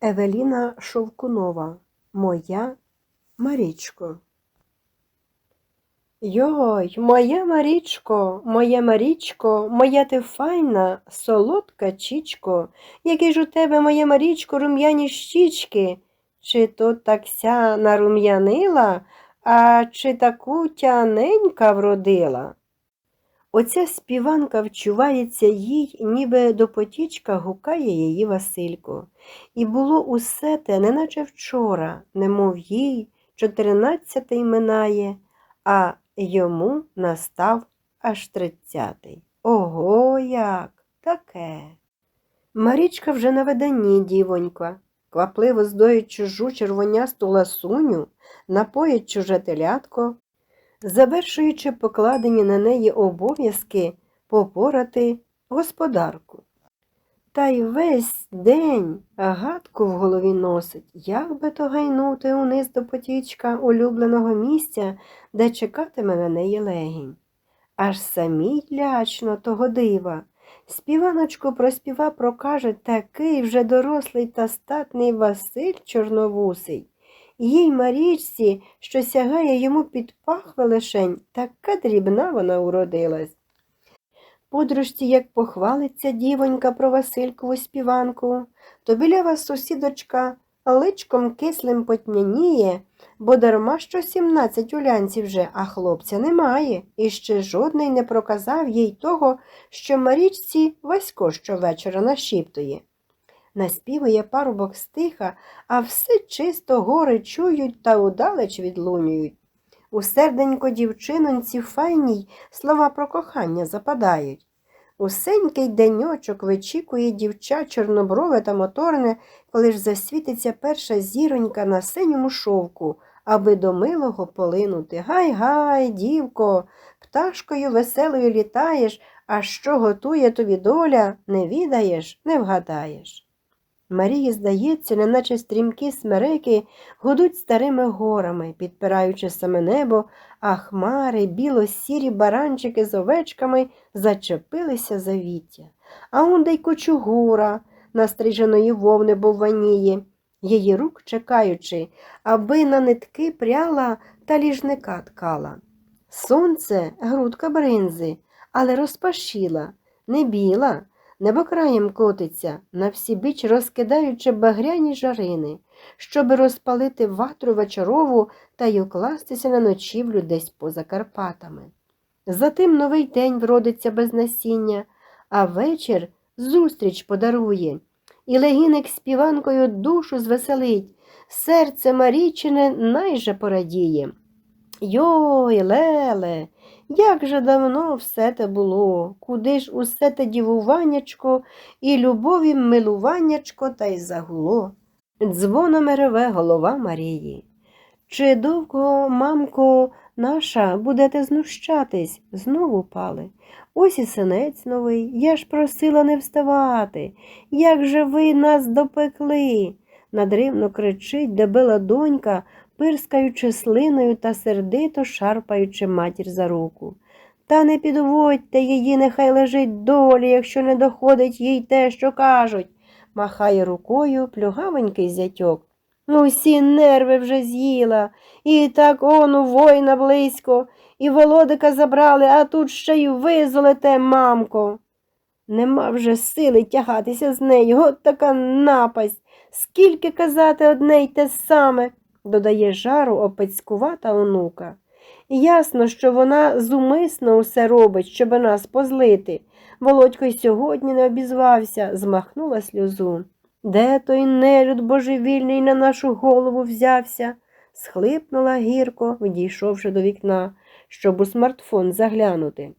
Евеліна Шовкунова Моя Марічко. Йой, моя Марічко, моя Марічко, моя ти файна, солодка чічко, який ж у тебе, моя Марічко, рум'яні щічки, чи то такся нарум'янила, а чи таку тяненька вродила? Оця співанка вчувається їй, ніби до потічка гукає її Василько. І було усе те, неначе вчора, немов їй чотирнадцятий минає, а йому настав аж тридцятий. Ого як! Таке. Марічка вже на виданні, дівонька, квапливо здоїть чужу червонясту ласуню, напоїть чуже телятко, завершуючи покладені на неї обов'язки попорати господарку. Та й весь день гадку в голові носить, як би то гайнути униз до потічка улюбленого місця, де чекатиме на неї легінь. Аж самій лячно того дива. Співаночку проспіва прокаже такий вже дорослий та статний Василь Чорновусий. Їй Марічці, що сягає йому під пахви лишень, така дрібна вона уродилась. Подружці, як похвалиться дівонька про Василькову співанку, то білява сусідочка личком кислим потняніє, бо дарма що сімнадцять улянців вже, а хлопця немає, і ще жодний не проказав їй того, що Марічці Васько щовечора нашіптує. Наспівує парубок стиха, а все чисто гори чують та удалеч відлунюють. У серденько дівчинонці файній слова про кохання западають. Усенький деньочок вичікує дівча чорноброве та моторне, коли ж засвітиться перша зіронька на синьому шовку, аби до милого полинути. Гай, гай, дівко, пташкою веселою літаєш, а що готує тобі доля, не відаєш, не вгадаєш. Марії, здається, неначе стрімкі смереки гудуть старими горами, підпираючи саме небо, а хмари, біло-сірі баранчики з овечками зачепилися за віття. А он й кочугура, настриженої вовни бовваніє, її рук чекаючи, аби на нитки пряла та ліжника ткала. Сонце грудка бринзи, але розпашіла, не біла, небо краєм котиться, на всі біч розкидаючи багряні жарини, щоби розпалити ватру вечорову та й укластися на ночівлю десь поза Карпатами. Затим новий день вродиться без насіння, а вечір зустріч подарує, і легіник співанкою душу звеселить, серце Марічине найже порадіє. Йой, леле, як же давно все те було, куди ж усе те дівуваннячко і любові милуваннячко та й загуло. Дзвоном реве голова Марії. Чи довго, мамко, наша, будете знущатись? Знову пали. Ось і синець новий, я ж просила не вставати. Як же ви нас допекли? Надривно кричить дебела донька, пирскаючи слиною та сердито шарпаючи матір за руку. Та не підводьте її, нехай лежить долі, якщо не доходить їй те, що кажуть, махає рукою плюгавенький зятьок. Ну, всі нерви вже з'їла, і так ону воїна близько, і володика забрали, а тут ще й визволите, мамко. Нема вже сили тягатися з нею, от така напасть. Скільки казати одне й те саме, додає жару опецькувата онука. Ясно, що вона зумисно усе робить, щоб нас позлити. Володько й сьогодні не обізвався, змахнула сльозу. Де той нелюд божевільний на нашу голову взявся? схлипнула гірко, відійшовши до вікна, щоб у смартфон заглянути.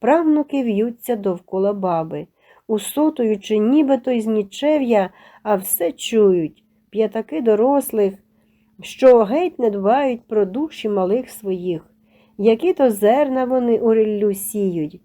Правнуки в'ються довкола баби, усотуючи нібито із нічев'я, а все чують п'ятаки дорослих, що геть не дбають про душі малих своїх, які то зерна вони у ріллю сіють.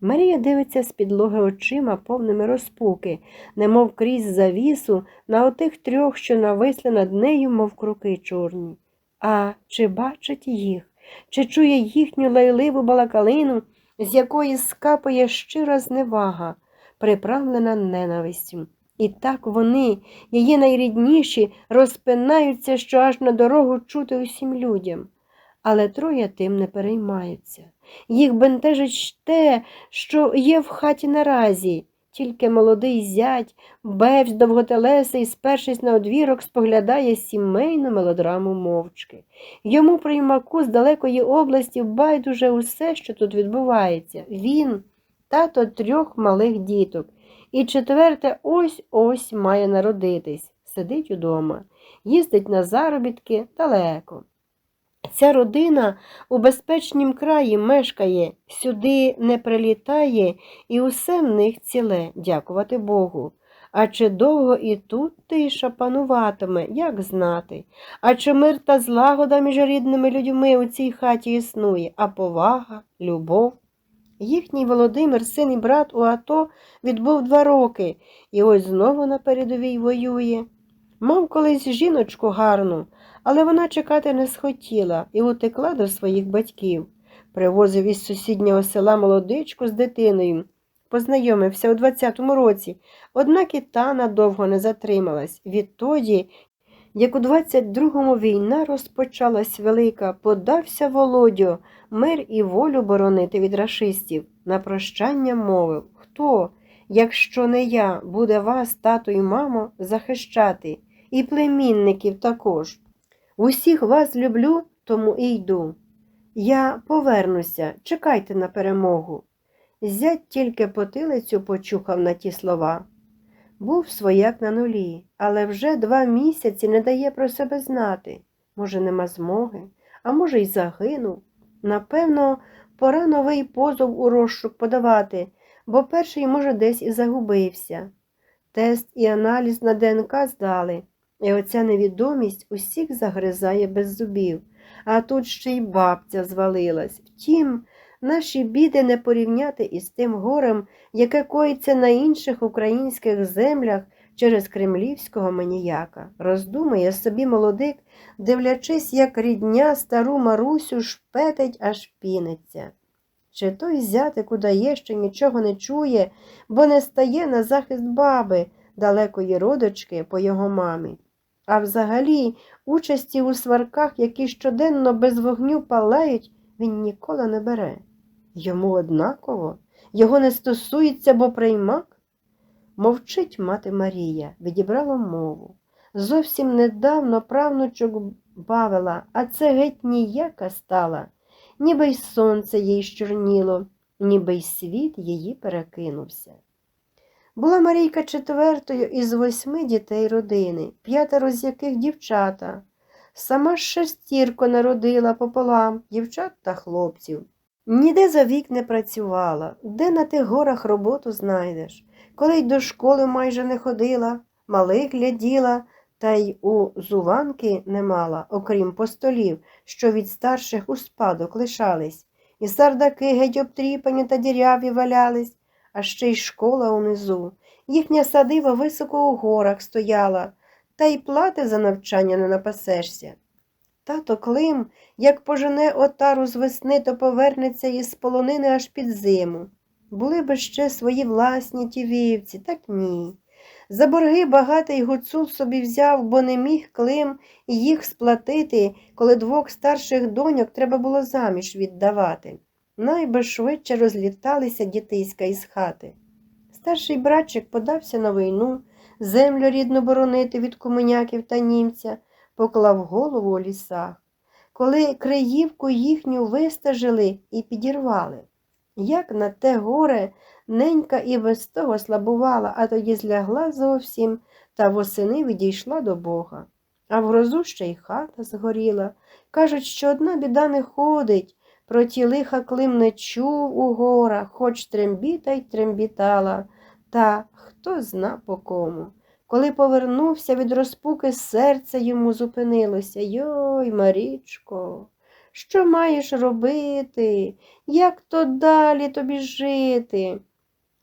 Марія дивиться з підлоги очима, повними розпуки, немов крізь завісу на отих трьох, що нависли над нею, мов круки чорні. А чи бачить їх, чи чує їхню лайливу балакалину, з якої скапує щира зневага, приправлена ненавистю? І так вони, її найрідніші, розпинаються, що аж на дорогу чути усім людям. Але троє тим не переймаються. Їх бентежить те, що є в хаті наразі. Тільки молодий зять, бевсь довготелесий, спершись на одвірок, споглядає сімейну мелодраму мовчки. Йому приймаку з далекої області байдуже усе, що тут відбувається. Він, тато трьох малих діток. І четверте ось ось має народитись, сидить удома, їздить на заробітки далеко. Ця родина у безпечнім краї мешкає, сюди не прилітає, і усе в них ціле, дякувати Богу. А чи довго і тут тиша пануватиме, як знати? А чи мир та злагода між рідними людьми у цій хаті існує, а повага, любов? Їхній Володимир, син і брат у АТО, відбув два роки, і ось знову на передовій воює. Мав колись жіночку гарну, але вона чекати не схотіла і утекла до своїх батьків. Привозив із сусіднього села молодичку з дитиною. Познайомився у 20-му році, однак і та надовго не затрималась. Відтоді, як у 22-му війна розпочалась велика, подався Володю, мир і волю боронити від рашистів. На прощання мовив Хто, якщо не я, буде вас, тато і мамо, захищати, і племінників також. Усіх вас люблю, тому і йду. Я повернуся, чекайте на перемогу. Зять тільки потилицю почухав на ті слова. Був свояк на нулі, але вже два місяці не дає про себе знати. Може, нема змоги, а може, й загинув. Напевно, пора новий позов у розшук подавати, бо перший, може, десь і загубився. Тест і аналіз на ДНК здали, і оця невідомість усіх загризає без зубів, а тут ще й бабця звалилась. Втім, наші біди не порівняти із тим горем, яке коїться на інших українських землях через кремлівського маніяка. Роздумує собі молодик, дивлячись, як рідня стару Марусю шпетить, аж піниться. Чи той зятик удає, що нічого не чує, бо не стає на захист баби, далекої родочки по його мамі. А взагалі, участі у сварках, які щоденно без вогню палають, він ніколи не бере. Йому однаково, його не стосується, бо приймак. Мовчить мати Марія, відібрала мову. Зовсім недавно правнучок бавила, а це геть ніяка стала, ніби й сонце їй щорніло, ніби й світ її перекинувся. Була Марійка четвертою із восьми дітей родини, п'ятеро з яких дівчата. Сама шестірко народила пополам дівчат та хлопців. Ніде за вік не працювала, де на тих горах роботу знайдеш, коли й до школи майже не ходила, малих гляділа, та й у зуванки не мала, окрім постолів, що від старших у спадок лишались, і сардаки геть обтріпані та діряві валялись, а ще й школа унизу. Їхня садива високо у горах стояла, та й плати за навчання не напасешся. Тато Клим, як пожене отару з весни, то повернеться із полонини аж під зиму. Були би ще свої власні ті вівці, так ні. За борги багатий гуцул собі взяв, бо не міг Клим їх сплатити, коли двох старших доньок треба було заміж віддавати. Найби швидше розліталися дітиська із хати. Старший братчик подався на війну, землю рідну боронити від куменяків та німця, поклав голову у лісах, коли криївку їхню вистежили і підірвали. Як на те горе ненька і без того слабувала, а тоді злягла зовсім та восени відійшла до Бога. А в грозу ще й хата згоріла. Кажуть, що одна біда не ходить, про ті лиха Клим не чув у горах, хоч трембіта й трембітала, та хто зна по кому. Коли повернувся від розпуки, серце йому зупинилося. Йой, Марічко, що маєш робити? Як то далі тобі жити?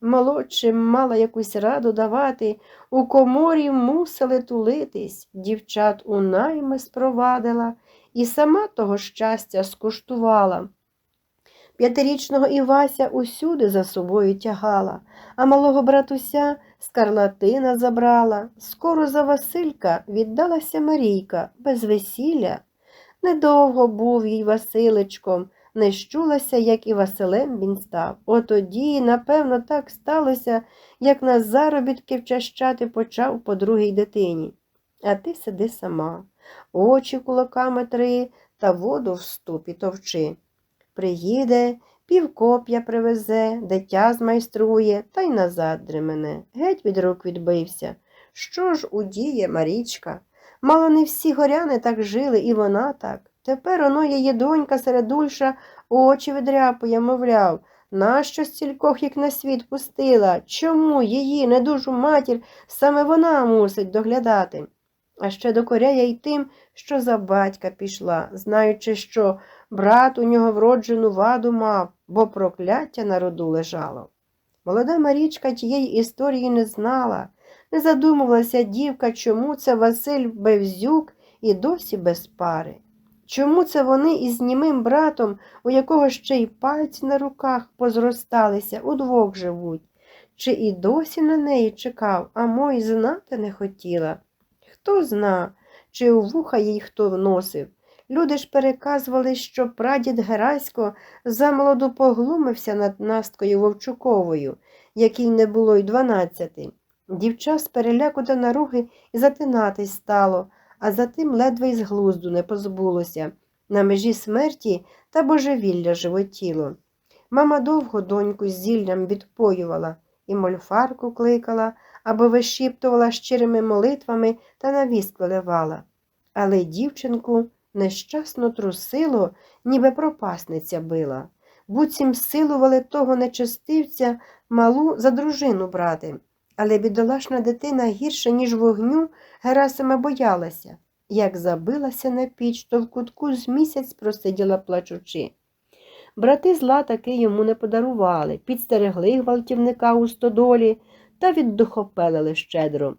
Молодшим мала якусь раду давати, у коморі мусили тулитись, дівчат у найми спровадила і сама того щастя скуштувала. П'ятирічного Івася усюди за собою тягала, а малого братуся скарлатина забрала, скоро за Василька віддалася Марійка без весілля. Недовго був їй Василечком, не щулася, як і Василем він став. Отоді, напевно, так сталося, як на заробітки вчащати почав по другій дитині. А ти сиди сама, очі кулаками три та воду в ступі товчи. Приїде, півкоп'я привезе, дитя змайструє, та й назад дремене. Геть від рук відбився. Що ж удіє Марічка? Мало не всі горяни так жили, і вона так. Тепер оно її донька середульша очі видряпує, мовляв, нащо стількох їх на світ пустила? Чому її недужу матір саме вона мусить доглядати? А ще докоряє й тим, що за батька пішла, знаючи, що брат у нього вроджену ваду мав, бо прокляття на роду лежало. Молода Марічка тієї історії не знала, не задумувалася дівка, чому це Василь Бевзюк і досі без пари. Чому це вони із німим братом, у якого ще й пальці на руках позросталися, удвох живуть? Чи і досі на неї чекав, а мой знати не хотіла? Хто зна, чи у вуха їй хто вносив. Люди ж переказували, що прадід Герасько замолоду поглумився над Насткою Вовчуковою, якій не було й дванадцяти. Дівча з переляку та наруги і затинатись стало, а затим ледве й з глузду не позбулося. На межі смерті та божевілля животіло. Мама довго доньку з зіллям відпоювала і мольфарку кликала, або вишіптувала щирими молитвами та на віск виливала. Але дівчинку нещасно трусило, ніби пропасниця била. Буцім силували того нечестивця малу за дружину брати. Але бідолашна дитина гірше, ніж вогню, Герасима боялася. Як забилася на піч, то в кутку з місяць просиділа плачучи. Брати зла таки йому не подарували, підстерегли гвалтівника у стодолі та віддухопелили щедро.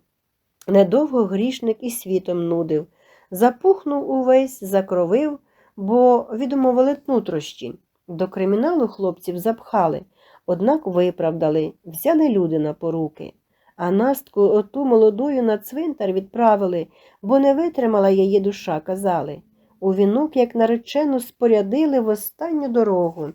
Недовго грішник і світом нудив, запухнув увесь, закровив, бо відмовили нутрощі. До криміналу хлопців запхали, однак виправдали, взяли люди на поруки. А Настку оту молодою на цвинтар відправили, бо не витримала її душа, казали. У вінок, як наречену, спорядили в останню дорогу,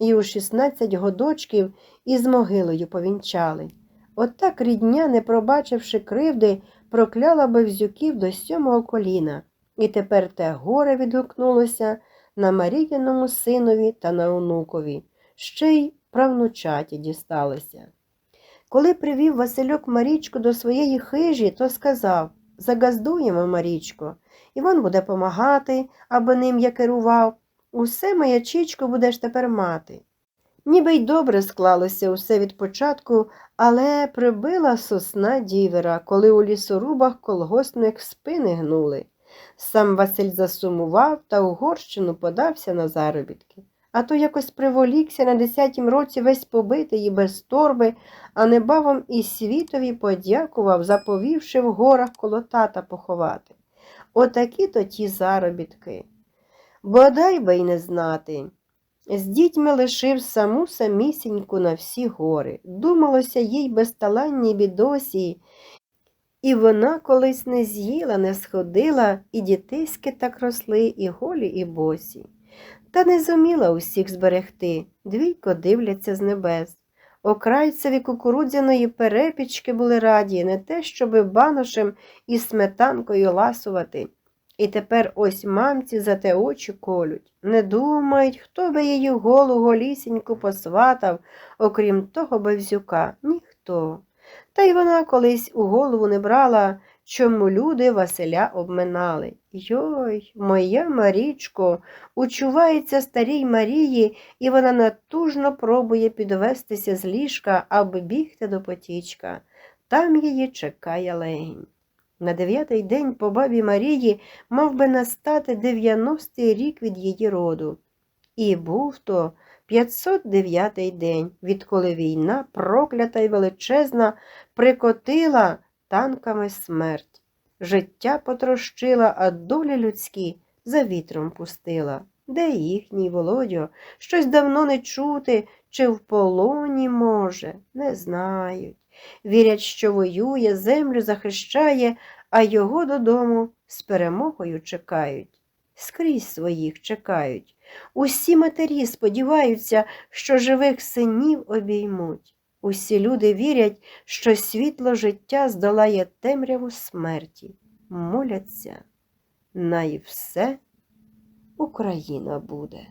і у 16 годочків із могилою повінчали. Отак рідня, не пробачивши кривди, прокляла Бевзюків до сьомого коліна, і тепер те горе відгукнулося на Маріяному синові та на онукові, ще й правнучаті дісталося. Коли привів Васильок Марічку до своєї хижі, то сказав Загаздуємо, Марічко, Іван буде помагати, аби ним я керував. Усе маячичко будеш тепер мати. Ніби й добре склалося усе від початку, але прибила сосна дівера, коли у лісорубах колгоспник спини гнули. Сам Василь засумував та у горщину подався на заробітки. А то якось приволікся на десятім році весь побитий і без торби, а небавом і світові подякував, заповівши в горах коло тата поховати. Отакі то ті заробітки. Бодай би й не знати. З дітьми лишив саму самісіньку на всі гори. Думалося їй безталанній бідосі, і вона колись не з'їла, не сходила, і дітиськи так росли, і голі, і босі. Та не зуміла усіх зберегти, двійко дивляться з небес. Окрайцеві кукурудзяної перепічки були раді, не те, щоби баношем і сметанкою ласувати. І тепер ось мамці за те очі колють. Не думають, хто би її голу голісіньку посватав, окрім того бевзюка. Ніхто. Та й вона колись у голову не брала, чому люди Василя обминали. Йой, моя Марічко, учувається старій Марії, і вона натужно пробує підвестися з ліжка, аби бігти до потічка. Там її чекає легінь. На дев'ятий день по бабі Марії мав би настати дев'яностий рік від її роду. І був то 509-й день, відколи війна, проклята й величезна, прикотила танками смерть. Життя потрощила, а долі людські за вітром пустила. Де їхній володьо? Щось давно не чути, чи в полоні може, не знають. Вірять, що воює, землю захищає, а його додому з перемогою чекають. Скрізь своїх чекають. Усі матері сподіваються, що живих синів обіймуть. Усі люди вірять, що світло життя здолає темряву смерті, моляться, най все Україна буде.